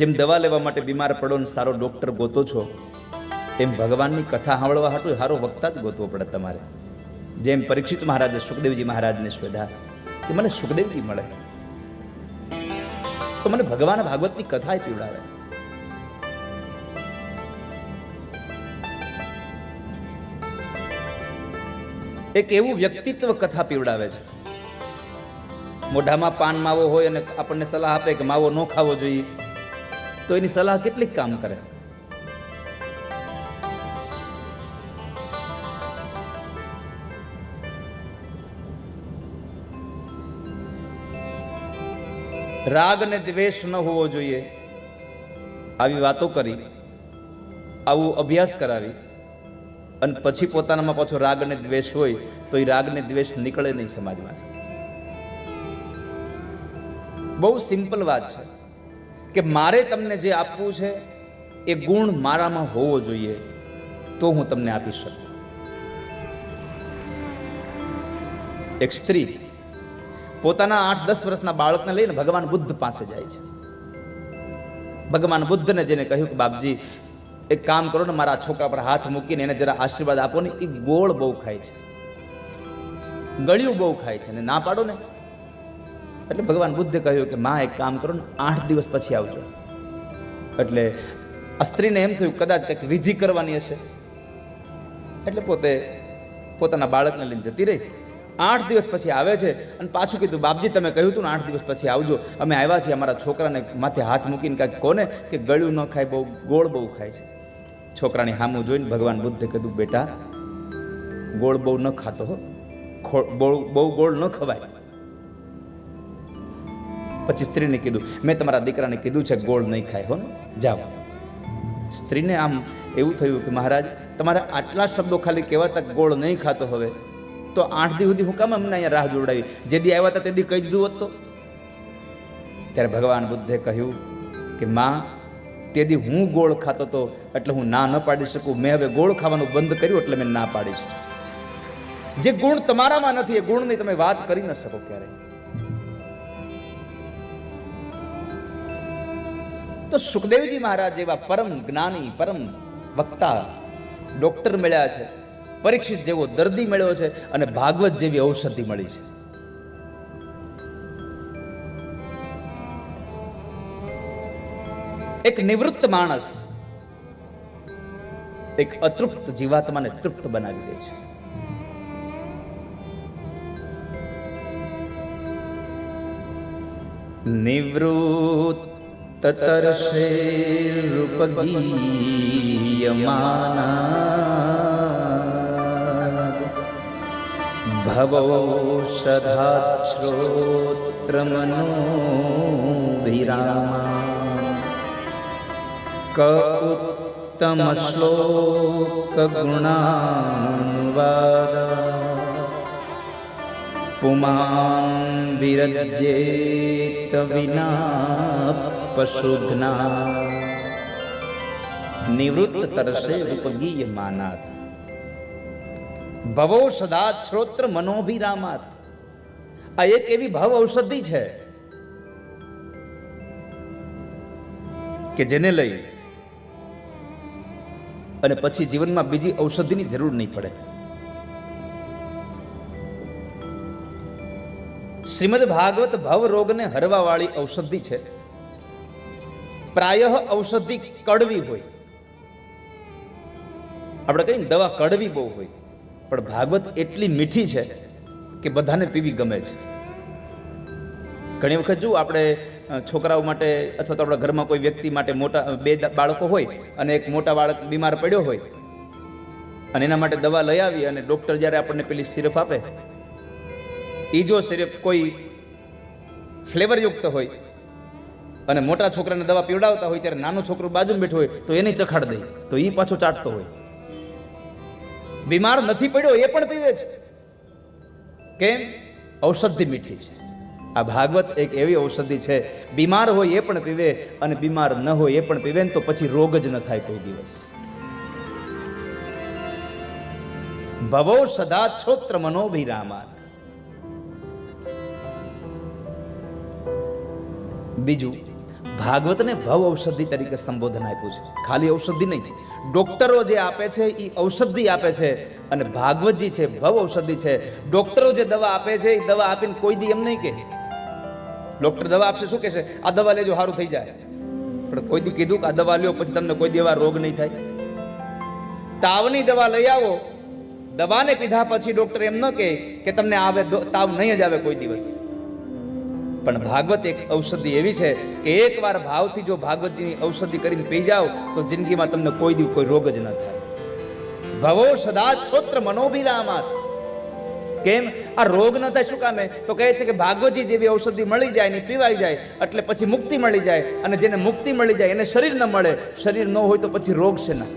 જેમ દવા લેવા માટે બીમાર પડો ને સારો ડૉક્ટર ગોતો છો એમ ભગવાનની કથા સાંભળવા હાટું સારો વક્તા જ ગોતવો પડે તમારે. જેમ પરીક્ષિત મહારાજે સુખદેવજી મહારાજને શોધા કે મને સુખદેવજી મળે. તો મને ભગવાન ભાગવતની કથા પીવડાવે. એક એવું વ્યક્તિત્વ કથા પીવડાવે છે. મોઢામાં પાન માવો હોય અને આપણને સલાહ આપે કે માવો ન ખાવો જોઈએ. તો એની સલાહ કેટલીક કામ કરે? રાગ અને દ્વેષ ન હોવો જોઈએ. આવી વાતો કરી, આવું અભ્યાસ કરાવી, અને પછી પોતાનામાં પાછો રાગ અને દ્વેષ હોય, તો એ રાગ ને દ્વેષ નીકળે નહીં સમાજમાંથી. બહુ સિમ્પલ વાત છે. કે મારે તમને જે આપવું છે, એ ગુણ મારામાં હોવો જોઈએ, તો હું તમને આપી શકું. એક સ્ત્રી પોતાના આઠ દસ વર્ષના બાળકને લઈને ભગવાન બુદ્ધ પાસે જાય છે. ભગવાન બુદ્ધને જેને કહ્યું કે, બાપજી, એક કામ કરો ને મારા છોકરા પર હાથ મૂકીને એને જરા આશીર્વાદ આપો ને. એ ગોળ બહુ ખાય છે. ગળ્યું બહુ ખાય છે. ને ના પાડો ને. એટલે ભગવાન બુદ્ધે કહ્યું કે માં, એક કામ કરો ને આઠ દિવસ પછી આવજો. એટલે આ સ્ત્રીને એમ થયું, કદાચ કંઈક વિધિ કરવાની હશે. એટલે પોતે પોતાના બાળકને લઈને જતી રહી. આઠ દિવસ પછી આવે છે અને પાછું કીધું, બાપજી, તમે કહ્યું હતું ને આઠ દિવસ પછી આવજો. અમે આવ્યા છીએ અમારા છોકરાને માથે હાથ મૂકીને કાંઈક કોને કે ગળ્યું ન ખાય, બહુ ગોળ બહુ ખાય છે. છોકરાની હામું જોઈને ભગવાન બુદ્ધે કીધું, બેટા, ગોળ બહુ ન ખાતો હો. બહુ ગોળ ન ખવાય. પછી સ્ત્રીને કીધું, મેં તમારા દીકરાને કીધું છે, ગોળ નહીં ખાય, હો જાઓ. સ્ત્રીને આમ એવું થયું કે, મહારાજ, તમારે આટલા શબ્દો ખાલી કહેવાતા ગોળ નહીં ખાતો હવે. તો આઠ દી સુધી હું કામ અમને અહીંયા રાહ જોડાવી? જે દી આવ્યા હતા તે દી કહી દીધું હોત તો? ત્યારે ભગવાન બુદ્ધે કહ્યું કે, માં, તે દી હું ગોળ ખાતો તો એટલે હું ના ન પાડી શકું. મેં હવે ગોળ ખાવાનું બંધ કર્યું એટલે મેં ના પાડી છે જે ગુણ તમારામાં નથી, એ ગુણની તમે વાત કરી ન શકો ક્યારેય. તો સુખદેવજી મહારાજ જેવા પરમ જ્ઞાની, પરમ વક્તા ડોક્ટર મળ્યા છે, પરીક્ષિત જેવો દર્દી મળ્યો છે અને ભાગવત જેવી ઔષધિ મળી છે. એક નિવૃત્ત માણસ એક અતૃપ્ત જીવાત્માને તૃપ્ત બનાવી દે છે. નિવૃત્ત તરશે રૂપગીયમાના ભવૌષધાશ્રોત્રમનો વિરામા ક ઉત્તમ શ્લોક ગુણાનુવાદ પુમાન વિરજ્યેત વિના પશુઘ્ના નિવૃત્ત તરસે રૂપગીય માનાત ભવો સદા શ્રોત્ર મનોભિરામાત આ એક એવી ભાવ ઔષધિ છે કે જેને લઈ અને પછી જીવનમાં બીજી ઔષધિની જરૂર નહીં પડે શ્રીમદ ભાગવત ભવ રોગને હરવા વાળી ઔષધિ છે પ્રાય ઔષધિ કડવી હોય. આપણે કહીએ દવા કડવી બહુ હોય. પણ ભાગવત એટલી મીઠી છે કે બધાને પીવી ગમે છે. ઘણી વખત જુઓ આપણે છોકરાઓ માટે અથવા તો આપણા ઘરમાં કોઈ વ્યક્તિ માટે મોટા બે બાળકો હોય અને એક મોટા બાળક બીમાર પડ્યો હોય અને એના માટે દવા લઈ આવી અને ડૉક્ટર જ્યારે આપણને પેલી સિરપ આપે એ જો સિરપ કોઈ ફ્લેવરયુક્ત હોય અને મોટા છોકરાને દવા પીવડાવતા હોય ત્યારે નાનું છોકરું બાજુમાં બેઠું હોય તો એને ચખાડ દે. તો એ પાછો ચાટતો હોય. બીમાર નથી પડ્યો, એ પણ પીવે છે. કેમ? ઔષધિ મીઠી છે. આ ભાગવત એક એવી ઔષધિ છે, બીમાર હોય એ પણ પીવે અને બીમાર ન હોય એ પણ પીવે ને તો પછી રોગ જ ન થાય કોઈ દિવસ. ભવો સદા છોત્ર મનોભિરામાત. બીજું ભાગવતને ભવ ઔષધિ તરીકે સંબોધન આપ્યું છે. ખાલી ઔષધિ નહીં, ડોક્ટરો જે આપે છે એ ઔષધિ આપે છે અને ભાગવતજી છે, ભવ ઔષધિ છે. ડોક્ટરો જે દવા આપે છે એ દવા આપીને કોઈ દી એમ નહીં કે ડોક્ટર દવા આપશે, શું કહેશે? આ દવા લેજો સારું થઈ જાય. પણ કોઈ દી કીધું કે આ દવા લ્યો, પછી તમને કોઈ દેવા રોગ નહીં થાય. તાવની દવા લઈ આવો. દવાને પીધા પછી ડોક્ટર એમ ન કહે કે તમને આવે તાવ નહીં જ આવે કોઈ દિવસ. પણ ભાગવત એક ઔષધિ એવી છે કે એકવાર ભાવથી જો ભાગવતજીની ઔષધિ કરીને પી જાઓ, તો જિંદગીમાં તમને કોઈ દી કોઈ રોગ જ ન થાય. ભવો સદા છોત્ર મનોભિરામાત. કેમ? આ રોગ ન થાય, શું કામે? તો કહે છે કે ભાગવતજી જેવી ઔષધિ મળી જાય ને પીવાઈ જાય, એટલે પછી મુક્તિ મળી જાય, અને જેને મુક્તિ મળી જાય, એને શરીર ન મળે. શરીર ન હોય તો પછી રોગ છે ના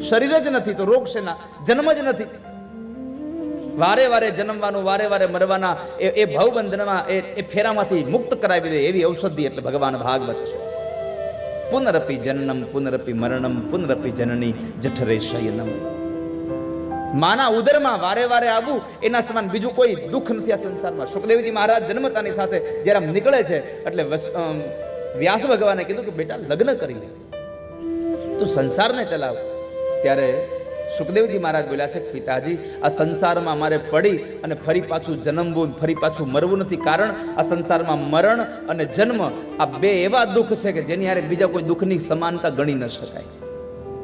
શરીર જ નથી તો રોગ છે ના જન્મ જ નથી. વારે વારે જન્મવાનું, વારે વારે મરવાના, એ એ ભવબંધનમાં એ એ ફેરામાંથી મુક્ત કરાવી દે એવી ઔષધિ એટલે ભગવાન ભાગવત છે. પુનરપી જનનમ, પુનરપી મરણમ, પુનરપી જનની જઠરે શયનમ. માના ઉદરમાં વારે વારે આવવું એના સમાન બીજું કોઈ દુઃખ નથી આ સંસારમાં. સુખદેવજી મહારાજ જન્મતાની સાથે જ્યારે નીકળે છે, એટલે વ્યાસ ભગવાને કીધું કે બેટા, લગ્ન કરી લે. તું સંસારને ચલાવ. ત્યારે સુખદેવજી મહારાજ બોલ્યા છે કે પિતાજી, આ સંસારમાં મારે પડી અને ફરી પાછું જન્મવું, ફરી પાછું મરવું નથી. કારણ આ સંસારમાં મરણ અને જન્મ આ બે એવા દુઃખ છે કે જેની હારે બીજા કોઈ દુઃખની સમાનતા ગણી ન શકાય.